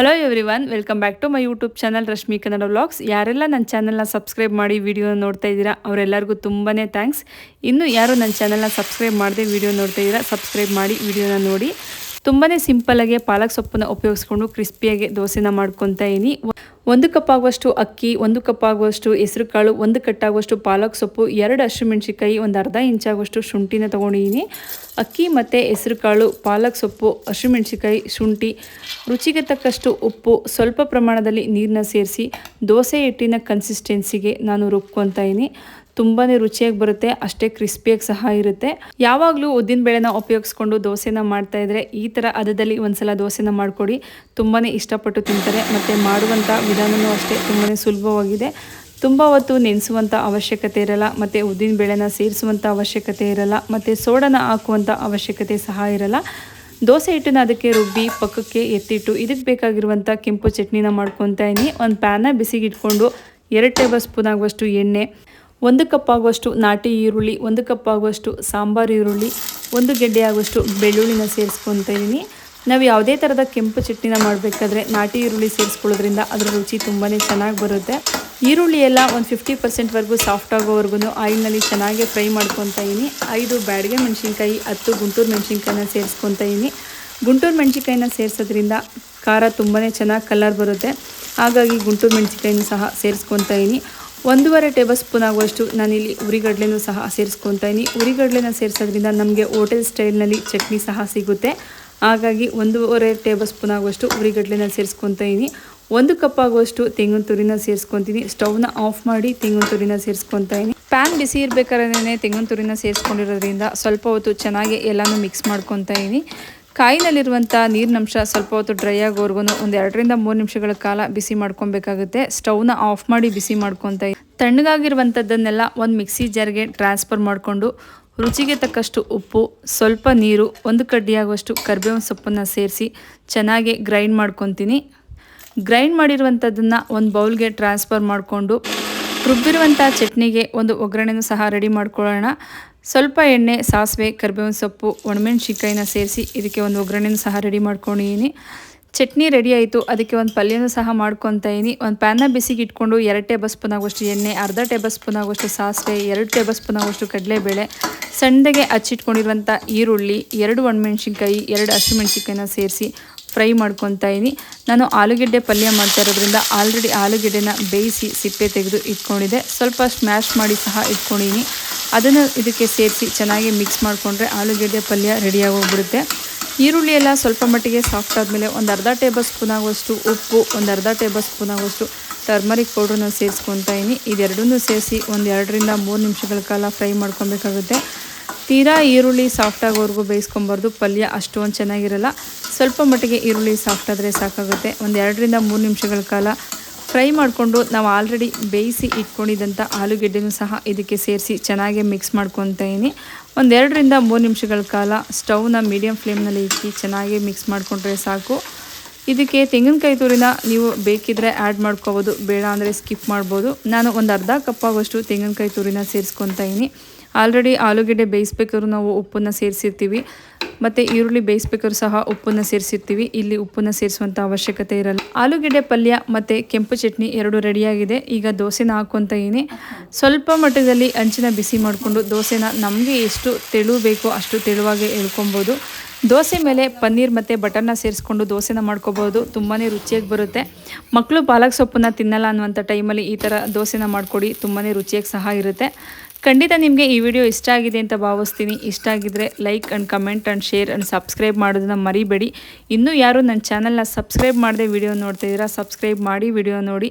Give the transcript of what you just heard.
Hello everyone welcome back to my YouTube channel Rashmi Kannada vlogs ಯಾರೆಲ್ಲ ನನ್ನ ಚಾನಲ್ನ subscribe ಮಾಡಿ ವಿಡಿಯೋ ನೋಡ್ತಾ ಇದ್ದೀರಾ, ಅವರೆಲ್ಲರಿಗೂ ತುಂಬಾ ಥ್ಯಾಂಕ್ಸ್ ಇನ್ನು ಯಾರು ನನ್ನ ಚಾನಲ್ನ ಸಬ್ಸ್ಕ್ರೈಬ್ ಮಾಡದೆ ವಿಡಿಯೋ ನೋಡ್ತಾ ಇದ್ದೀರಾ ಸಬ್ಸ್ಕ್ರೈಬ್ ಮಾಡಿ ವಿಡಿಯೋನ ನೋಡಿ. ತುಂಬಾ ಆಗಿ ಪಾಲಕ್ ಸೊಪ್ಪನ್ನ ಉಪಯೋಗಿಸ್ಕೊಂಡು ಕ್ರಿಸ್ಪಿಯಾಗಿ ದೋಸೆನ ಮಾಡ್ಕೊತಾ ಇದ್ದೀನಿ ಒಂದು ಕಪ್ ಆಗುವಷ್ಟು ಅಕ್ಕಿ, ಒಂದು ಕಪ್ ಆಗುವಷ್ಟು ಹೆಸರು ಕಾಳು ಒಂದು ಕಟ್ಟಾಗುವಷ್ಟು ಪಾಲಕ್ ಸೊಪ್ಪು, ಎರಡು ಹಸಿಮೆಣ್ಸಿಕಾಯಿ ಒಂದು ಅರ್ಧ ಇಂಚಾಗುವಷ್ಟು ಶುಂಠಿನ ತೊಗೊಂಡಿದ್ದೀನಿ ಅಕ್ಕಿ ಮತ್ತು ಹೆಸರು ಕಾಳು ಪಾಲಕ್ ಸೊಪ್ಪು ಹಸಿಮೆಣ್ಸಿಕಾಯಿ ಶುಂಠಿ, ರುಚಿಗೆ ತಕ್ಕಷ್ಟು ಉಪ್ಪು, ಸ್ವಲ್ಪ ಪ್ರಮಾಣದಲ್ಲಿ ನೀರನ್ನ ಸೇರಿಸಿ ದೋಸೆ ಹಿಟ್ಟಿನ ಕನ್ಸಿಸ್ಟೆನ್ಸಿಗೆ ನಾನು ರುಬ್ಕೊತಾ ಇದ್ದೀನಿ ತುಂಬಾ ರುಚಿಯಾಗಿ ಬರುತ್ತೆ, ಅಷ್ಟೇ ಕ್ರಿಸ್ಪಿಯಾಗಿ ಸಹ ಇರುತ್ತೆ. ಯಾವಾಗಲೂ ಉದ್ದಿನ ಬೇಳೆನ ಉಪಯೋಗಿಸ್ಕೊಂಡು ದೋಸೆನ ಮಾಡ್ತಾ ಇದ್ರೆ ಈ ಥರ ಅದದಲ್ಲಿ ಒಂದ್ಸಲ ದೋಸೆನ ಮಾಡಿಕೊಡಿ. ತುಂಬಾ ಇಷ್ಟಪಟ್ಟು ತಿಂತಾರೆ, ಮತ್ತು ಮಾಡುವಂಥ ವಿಧಾನವೂ ಅಷ್ಟೇ ತುಂಬಾ ಸುಲಭವಾಗಿದೆ. ತುಂಬ ಹೊತ್ತು ನೆನೆಸುವಂಥ ಅವಶ್ಯಕತೆ ಇರಲ್ಲ, ಮತ್ತು ಉದ್ದಿನ ಬೇಳೆನ ಸೇರಿಸುವಂಥ ಅವಶ್ಯಕತೆ ಇರಲ್ಲ, ಮತ್ತು ಸೋಡನ ಹಾಕುವಂಥ ಅವಶ್ಯಕತೆ ಸಹ ಇರಲ್ಲ. ದೋಸೆ ಹಿಟ್ಟನ್ನ ಅದಕ್ಕೆ ರುಬ್ಬಿ ಪಕ್ಕಕ್ಕೆ ಎತ್ತಿಟ್ಟು ಇದಕ್ಕೆ ಬೇಕಾಗಿರುವಂಥ ಕೆಂಪು ಚಟ್ನಿನ ಮಾಡ್ಕೊತಾ ಇದ್ದೀನಿ. ಒಂದು ಪ್ಯಾನ ಬಿಸಿಗೆ ಇಟ್ಕೊಂಡು ಎರಡು ಟೇಬಲ್ ಸ್ಪೂನ್ ಆಗುವಷ್ಟು ಎಣ್ಣೆ ಒಂದು ಕಪ್ ಆಗುವಷ್ಟು ನಾಟಿ ಈರುಳ್ಳಿ, ಒಂದು ಕಪ್ ಆಗುವಷ್ಟು ಸಾಂಬಾರು ಈರುಳ್ಳಿ, ಒಂದು ಗೆಡ್ಡೆ ಆಗುವಷ್ಟು ಬೆಳ್ಳುಳ್ಳಿನ ಸೇರಿಸ್ಕೊತಾ ಇದ್ದೀನಿ. ನಾವು ಯಾವುದೇ ಥರದ ಕೆಂಪು ಚಟ್ನಿನ ಮಾಡಬೇಕಾದ್ರೆ ನಾಟಿ ಈರುಳ್ಳಿ ಸೇರಿಸ್ಕೊಳ್ಳೋದ್ರಿಂದ ಅದರ ರುಚಿ ತುಂಬಾ ಚೆನ್ನಾಗಿ ಬರುತ್ತೆ. ಈರುಳ್ಳಿ ಎಲ್ಲ ಒಂದು ಫಿಫ್ಟಿ ಪರ್ಸೆಂಟ್ವರೆಗೂ ಸಾಫ್ಟ್ ಆಗೋವರೆಗೂ ಆಯಿಲ್ನಲ್ಲಿ ಚೆನ್ನಾಗಿ ಫ್ರೈ ಮಾಡ್ಕೊತಾ ಇದ್ದೀನಿ. ಐದು ಬ್ಯಾಡಿಗೆ ಮೆಣಸಿನ್ಕಾಯಿ, ಹತ್ತು ಗುಂಟೂರು ಮೆಣಸಿನ್ಕಾಯಿನ ಸೇರಿಸ್ಕೊತಾ ಇದ್ದೀನಿ. ಗುಂಟೂರು ಮೆಣಸಿನ್ಕಾಯಿನ ಸೇರಿಸೋದ್ರಿಂದ ಖಾರ ತುಂಬಾ ಚೆನ್ನಾಗಿ ಕಲರ್ ಬರುತ್ತೆ. ಹಾಗಾಗಿ ಗುಂಟೂರು ಮೆಣಸಿನ್ಕಾಯಿನೂ ಸಹ ಸೇರಿಸ್ಕೊತಾ ಇದ್ದೀನಿ. ಒಂದೂವರೆ ಟೇಬಲ್ ಸ್ಪೂನ್ ಆಗುವಷ್ಟು ನಾನಿಲ್ಲಿ ಉರಿಗಡ್ಲೆನೂ ಸಹ ಸೇರಿಸ್ಕೊತಾ ಇದ್ದೀನಿ ಉರಿಗಡ್ಲೆನ ಸೇರಿಸೋದ್ರಿಂದ ನಮಗೆ ಹೋಟೆಲ್ ಸ್ಟೈಲ್ನಲ್ಲಿ ಚಟ್ನಿ ಸಹ ಸಿಗುತ್ತೆ. ಹಾಗಾಗಿ ಒಂದೂವರೆ ಟೇಬಲ್ ಸ್ಪೂನ್ ಆಗುವಷ್ಟು ಉರಿಗಡ್ಲೆನ ಸೇರಿಸ್ಕೊತಾ ಇದ್ದೀನಿ ಒಂದು ಕಪ್ ಆಗುವಷ್ಟು ತೆಂಗಿನ ತುರಿನ ಸೇರಿಸ್ಕೊತೀನಿ ಸ್ಟೌವ್ನ ಆಫ್ ಮಾಡಿ ತೆಂಗಿನ ತುರಿನ ಸೇರಿಸ್ಕೊತಾ ಇದ್ದೀನಿ ಪ್ಯಾನ್ ಬಿಸಿ ಇರಬೇಕಾದ್ರೆ ತೆಂಗಿನ ತುರಿನ ಸೇರಿಸ್ಕೊಂಡಿರೋದ್ರಿಂದ ಸ್ವಲ್ಪ ಹೊತ್ತು ಚೆನ್ನಾಗಿ ಎಲ್ಲನೂ ಮಿಕ್ಸ್ ಮಾಡ್ಕೊತಾ ಇದ್ದೀನಿ ಕಾಯಿನಲ್ಲಿರುವಂಥ ನೀರಿನಂಶ ಸ್ವಲ್ಪ ಹೊತ್ತು ಡ್ರೈ ಆಗೋವರೆಗೂ ಒಂದು ಎರಡರಿಂದ ಮೂರು ನಿಮಿಷಗಳ ಕಾಲ ಬಿಸಿ ಮಾಡ್ಕೊಬೇಕಾಗುತ್ತೆ. ಸ್ಟವ್ನ ಆಫ್ ಮಾಡಿ ಬಿಸಿ ಮಾಡ್ಕೊತ ತಣ್ಣಗಾಗಿರುವಂಥದ್ದನ್ನೆಲ್ಲ ಒಂದು ಮಿಕ್ಸಿ ಜಾರ್ಗೆ ಟ್ರಾನ್ಸ್ಫರ್ ಮಾಡಿಕೊಂಡು ರುಚಿಗೆ ತಕ್ಕಷ್ಟು ಉಪ್ಪು, ಸ್ವಲ್ಪ ನೀರು, ಒಂದು ಕಡ್ಡಿಯಾಗುವಷ್ಟು ಕರಿಬೇವಿನ ಸೊಪ್ಪನ್ನು ಸೇರಿಸಿ ಚೆನ್ನಾಗಿ ಗ್ರೈಂಡ್ ಮಾಡ್ಕೊತೀನಿ ಗ್ರೈಂಡ್ ಮಾಡಿರುವಂಥದ್ದನ್ನು ಒಂದು ಬೌಲ್ಗೆ ಟ್ರಾನ್ಸ್ಫರ್ ಮಾಡಿಕೊಂಡು ರುಬ್ಬಿರುವಂಥ ಚಟ್ನಿಗೆ ಒಂದು ಒಗ್ಗರಣೆನೂ ಸಹ ರೆಡಿ ಮಾಡ್ಕೊಳ್ಳೋಣ. ಸ್ವಲ್ಪ ಎಣ್ಣೆ, ಸಾಸಿವೆ, ಕರಿಬೇವಿನ ಸೊಪ್ಪು ಒಣಮೆಣಸಿನ್ಕಾಯಿನ ಸೇರಿಸಿ ಇದಕ್ಕೆ ಒಂದು ಒಗ್ಗರಣೆನ ಸಹ ರೆಡಿ ಮಾಡ್ಕೊಂಡಿದ್ದೀನಿ. ಚಟ್ನಿ ರೆಡಿ ಆಯಿತು, ಅದಕ್ಕೆ ಒಂದು ಪಲ್ಯನೂ ಸಹ ಮಾಡ್ಕೊತಾ ಇದ್ದೀನಿ ಒಂದು ಪ್ಯಾನ್ನ ಬಿಸಿಗೆ ಇಟ್ಕೊಂಡು ಎರಡು ಟೇಬಲ್ ಸ್ಪೂನ್ ಎಣ್ಣೆ, ಅರ್ಧ ಟೇಬಲ್ ಸ್ಪೂನ್ ಆಗುವಷ್ಟು ಸಾಸಿವೆ, ಎರಡು ಟೇಬಲ್ ಸ್ಪೂನ್ ಆಗುವಷ್ಟು ಕಡಲೆಬೇಳೆ ಸಣ್ಣದಾಗೆ ಹಚ್ಚಿಟ್ಕೊಂಡಿರುವಂಥ ಈರುಳ್ಳಿ, ಎರಡು ಒಣಮೆಣ್ಸಿನ್ಕಾಯಿ ಎರಡು ಹಸಿಮೆಣ್ಸಿನ್ಕಾಯಿನ ಸೇರಿಸಿ ಫ್ರೈ ಮಾಡ್ಕೊತಾ ಇದ್ದೀನಿ ನಾನು ಆಲೂಗೆಡ್ಡೆ ಪಲ್ಯ ಮಾಡ್ತಾ ಇರೋದ್ರಿಂದ ಆಲ್ರೆಡಿ ಆಲೂಗೆಡ್ಡೆನ ಬೇಯಿಸಿ ಸಿಪ್ಪೆ ತೆಗೆದು ಇಟ್ಕೊಂಡಿದ್ದೆ. ಸ್ವಲ್ಪ ಸ್ಮ್ಯಾಶ್ ಮಾಡಿ ಸಹ ಇಟ್ಕೊಂಡಿದ್ದೀನಿ ಅದನ್ನು ಇದಕ್ಕೆ ಸೇರಿಸಿ ಚೆನ್ನಾಗಿ ಮಿಕ್ಸ್ ಮಾಡಿಕೊಂಡ್ರೆ ಆಲೂಗೆಡ್ಡೆ ಪಲ್ಯ ರೆಡಿಯಾಗಿ ಹೋಗ್ಬಿಡುತ್ತೆ ಈರುಳ್ಳಿ ಎಲ್ಲ ಸ್ವಲ್ಪ ಮಟ್ಟಿಗೆ ಸಾಫ್ಟ್ ಆದಮೇಲೆ ಒಂದು ಅರ್ಧ ಟೇಬಲ್ ಸ್ಪೂನ್ ಆಗುವಷ್ಟು ಉಪ್ಪು, ಒಂದು ಅರ್ಧ ಟೇಬಲ್ ಸ್ಪೂನ್ ಆಗುವಷ್ಟು ಟರ್ಮರಿಕ್ ಪೌಡ್ರನ್ನ ಸೇರಿಸ್ಕೊತಾ ಇದ್ದೀನಿ ಇದೆರಡನ್ನೂ ಸೇರಿಸಿ ಒಂದು ಎರಡರಿಂದ ಮೂರು ನಿಮಿಷಗಳ ಕಾಲ ಫ್ರೈ ಮಾಡ್ಕೊಬೇಕಾಗುತ್ತೆ. ತೀರಾ ಈರುಳ್ಳಿ ಸಾಫ್ಟ್ ಆಗೋವರೆಗೂ ಬೇಯಿಸ್ಕೊಬಾರ್ದು. ಪಲ್ಯ ಅಷ್ಟೊಂದು ಚೆನ್ನಾಗಿರಲ್ಲ. ಸ್ವಲ್ಪ ಮಟ್ಟಿಗೆ ಈರುಳ್ಳಿ ಸಾಫ್ಟ್ ಆದರೆ ಸಾಕಾಗುತ್ತೆ. ಒಂದು ಎರಡರಿಂದ ಮೂರು ನಿಮಿಷಗಳ ಕಾಲ ಫ್ರೈ ಮಾಡಿಕೊಂಡು ನಾವು ಆಲ್ರೆಡಿ ಬೇಯಿಸಿ ಇಟ್ಕೊಂಡಿದ್ದಂಥ ಆಲೂಗೆಡ್ಡೆನೂ ಸಹ ಇದಕ್ಕೆ ಸೇರಿಸಿ ಚೆನ್ನಾಗಿ ಮಿಕ್ಸ್ ಮಾಡ್ಕೊತೀನಿ ಒಂದೆರಡರಿಂದ ಮೂರು ನಿಮಿಷಗಳ ಕಾಲ ಸ್ಟವ್ನ ಮೀಡಿಯಮ್ ಫ್ಲೇಮ್ನಲ್ಲಿ ಇಕ್ಕಿ ಚೆನ್ನಾಗಿ ಮಿಕ್ಸ್ ಮಾಡಿಕೊಂಡ್ರೆ ಸಾಕು. ಇದಕ್ಕೆ ತೆಂಗಿನಕಾಯಿ ತುರಿನ ನೀವು ಬೇಕಿದ್ರೆ ಆ್ಯಡ್ ಮಾಡ್ಕೋಬೋದು, ಬೇಡ ಅಂದರೆ ಸ್ಕಿಪ್ ಮಾಡ್ಬೋದು. ನಾನು ಒಂದು ಅರ್ಧ ಕಪ್ ಆಗೋಷ್ಟು ತೆಂಗಿನಕಾಯಿ ತುರಿನ ಸೇರಿಸ್ಕೊತಾ ಇದ್ದೀನಿ ಆಲ್ರೆಡಿ ಆಲೂಗೆಡ್ಡೆ ಬೇಯಿಸ್ಬೇಕಾದ್ರೂ ನಾವು ಉಪ್ಪನ್ನು ಸೇರಿಸಿರ್ತೀವಿ. ಮತ್ತು ಈರುಳ್ಳಿ ಬೇಯಿಸ್ಬೇಕಾದ್ರೂ ಸಹ ಉಪ್ಪನ್ನು ಸೇರಿಸಿರ್ತೀವಿ. ಇಲ್ಲಿ ಉಪ್ಪನ್ನು ಸೇರಿಸುವಂಥ ಅವಶ್ಯಕತೆ ಇರಲ್ಲ. ಆಲೂಗೆಡ್ಡೆ ಪಲ್ಯ ಮತ್ತು ಕೆಂಪು ಚಟ್ನಿ ಎರಡು ರೆಡಿಯಾಗಿದೆ. ಈಗ ದೋಸೆನ ಹಾಕ್ಕೊತ ಇದ್ದೀನಿ ಸ್ವಲ್ಪ ಮಟ್ಟದಲ್ಲಿ ಅಂಚಿನ ಬಿಸಿ ಮಾಡಿಕೊಂಡು ದೋಸೆನ ನಮಗೆ ಎಷ್ಟು ತೆಳು ಬೇಕೋ ಅಷ್ಟು ತೆಳುವಾಗೆ ಎಳ್ಕೊಬೋದು. ದೋಸೆ ಮೇಲೆ ಪನ್ನೀರ್ ಮತ್ತು ಬಟರ್ನ ಸೇರಿಸ್ಕೊಂಡು ದೋಸೆನ ಮಾಡ್ಕೋಬೋದು. ತುಂಬಾ ರುಚಿಯಾಗಿ ಬರುತ್ತೆ. ಮಕ್ಕಳು ಪಾಲಕ್ ಸೊಪ್ಪನ್ನ ತಿನ್ನಲ್ಲ ಅನ್ನುವಂಥ ಟೈಮಲ್ಲಿ ಈ ಥರ ದೋಸೆನ ಮಾಡಿಕೊಡಿ. ತುಂಬಾ ರುಚಿಯಾಗಿ ಸಹ ಇರುತ್ತೆ. ಖಂಡಿತ ನಿಮಗೆ ಈ ವಿಡಿಯೋ ಇಷ್ಟ ಆಗಿದೆ ಅಂತ ಭಾವಿಸ್ತೀನಿ. ಇಷ್ಟ ಆಗಿದ್ರೆ like and comment and share and subscribe ಮಾಡೋದನ್ನ ಮರಿಬೇಡಿ. ಇನ್ನೂ ಯಾರು ನನ್ನ ಚಾನಲ್ನ ಸಬ್ಸ್ಕ್ರೈಬ್ ಮಾಡದೆ ವಿಡಿಯೋ ನೋಡ್ತಾ ಇದ್ದೀರಾ, ಸಬ್ಸ್ಕ್ರೈಬ್ ಮಾಡಿ ವಿಡಿಯೋ ನೋಡಿ.